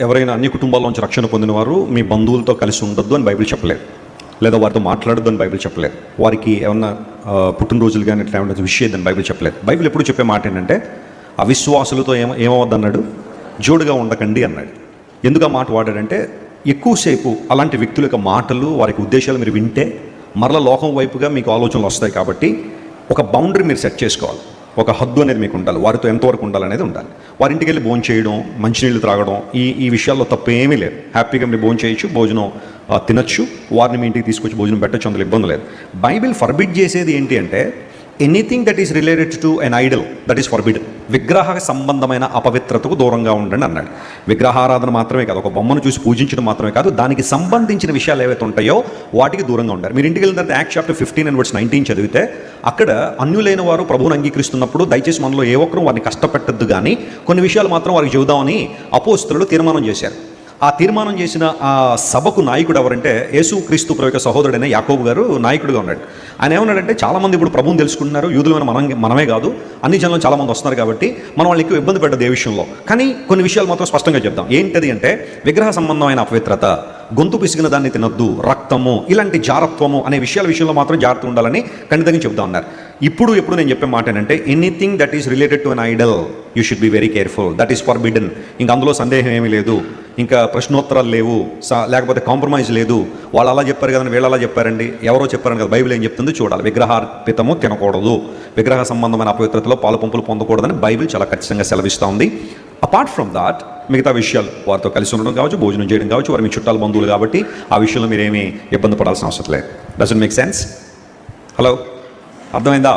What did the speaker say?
ఎవరైనా అన్ని కుటుంబాల్లో నుంచి రక్షణ పొందిన వారు మీ బంధువులతో కలిసి ఉండొద్దు అని బైబిల్ చెప్పలేదు. లేదా వారితో మాట్లాడొద్దు అని బైబిల్ చెప్పలేదు. వారికి ఏమన్నా పుట్టినరోజులు కానీ ఇట్లా ఏమన్నా విష్ బైబిల్ చెప్పలేదు. బైబిల్ ఎప్పుడు చెప్పే మాట ఏంటంటే అవిశ్వాసులతో ఏమ ఏమవద్దన్నాడు జోడుగా ఉండకండి అన్నాడు. ఎందుకు ఆ మాట వాడాడంటే ఎక్కువసేపు అలాంటి వ్యక్తుల యొక్క మాటలు వారికి ఉద్దేశాలు మీరు వింటే మరల లోకం వైపుగా మీకు ఆలోచనలు వస్తాయి కాబట్టి ఒక బౌండరీ మీరు సెట్ చేసుకోవాలి. ఒక హద్దు అనేది మీకు ఉండాలి. వారితో ఎంతవరకు ఉండాలనేది ఉండాలి. వారింటికి వెళ్ళి భోజనం చేయడం మంచినీళ్ళు త్రాగడం ఈ ఈ విషయాల్లో తప్పు ఏమీ లేదు. హ్యాపీగా మీరు భోజనం చేయొచ్చు భోజనం తినచ్చు తినొచ్చు. వారిని మీ ఇంటికి తీసుకొచ్చి భోజనం పెట్టచ్చు అందులో ఇబ్బంది లేదు. బైబిల్ ఫర్బిట్ చేసేది ఏంటి అంటే anything that is related to an idol that is forbid విగ్రహ సంబంధమైన అపవిత్రతకు దూరంగా ఉండండి అన్నాడు. విగ్రహారాధన మాత్రమే కాదు ఒక బొమ్మను చూసి పూజించడం మాత్రమే కాదు దానికి సంబంధించిన విషయాలు ఏవైతే ఉంటాయో వాటికి దూరంగా ఉండాలి. మీరు ఇంటికి వెళ్ళిన act chapter fifteen and words nineteen చదివితే అక్కడ అన్యులైన వారు ప్రభువుని అంగీకరిస్తున్నప్పుడు దయచేసి మనలో ఏ ఒక్కరూ వారిని కష్టపెట్టద్దు కానీ కొన్ని విషయాలు మాత్రం వారికి చెబుదామని అపోస్తులు తీర్మానం చేశారు. ఆ తీర్మానం చేసిన ఆ సభకు నాయకుడు ఎవరంటే యేసు క్రీస్తు ప్రభు యొక్క సహోదరుడైన యాకోబు గారు నాయకుడిగా ఉన్నాడు. ఆయన ఏమన్నాడంటే చాలామంది ఇప్పుడు ప్రభువుని తెలుసుకుంటున్నారు యూదులమైన మనం మనమే కాదు అన్ని జనంలో చాలామంది వస్తున్నారు కాబట్టి మనం వాళ్ళు ఎక్కువ ఇబ్బంది పెట్టదు ఏ విషయంలో. కానీ కొన్ని విషయాలు మాత్రం స్పష్టంగా చెప్దాం. ఏంటది అంటే విగ్రహ సంబంధమైన అపవిత్రత గొంతు పిసిగిన దాన్ని తినొద్దు రక్తము ఇలాంటి జారత్వము అనే విషయాల విషయంలో మాత్రం జాగ్రత్త ఉండాలని ఖండితంగా చెప్తా ఉన్నారు ఇప్పుడు ఎప్పుడు నేను చెప్పే మాట ఏంటంటే anything that is related to an idol you should be very careful that is forbidden ఇంకా అందులో సందేహం ఏమీ లేదు. ఇంకా ప్రశ్నోత్తరాలు లేవు లేకపోతే కాంప్రమైజ్ లేదు. వాళ్ళు అలా చెప్పారు కదండి వీళ్ళు అలా చెప్పారండి. ఎవరో చెప్పారని కదా బైబిల్ ఏం చెప్తుంది? చూడాలి. విగ్రహార్పితము తినకూడదు. విగ్రహ సంబంధమైన అపవిత్రతలో పాలు పంపులు పొందకూడదని బైబిల్ చాలా ఖచ్చితంగా సెలవిస్తూ ఉంది. అపార్ట్ ఫ్రమ్ దాట్ మిగతా విషయాలు వారితో కలిసి ఉండడం కావచ్చు భోజనం చేయడం కావచ్చు వారి మీ చుట్టాల బంధువులు కాబట్టి ఆ విషయంలో మీరేమీ ఇబ్బంది పడాల్సిన అవసరం లేదు. డజన్ మేక్ సెన్స్ హలో అర్థమైందా?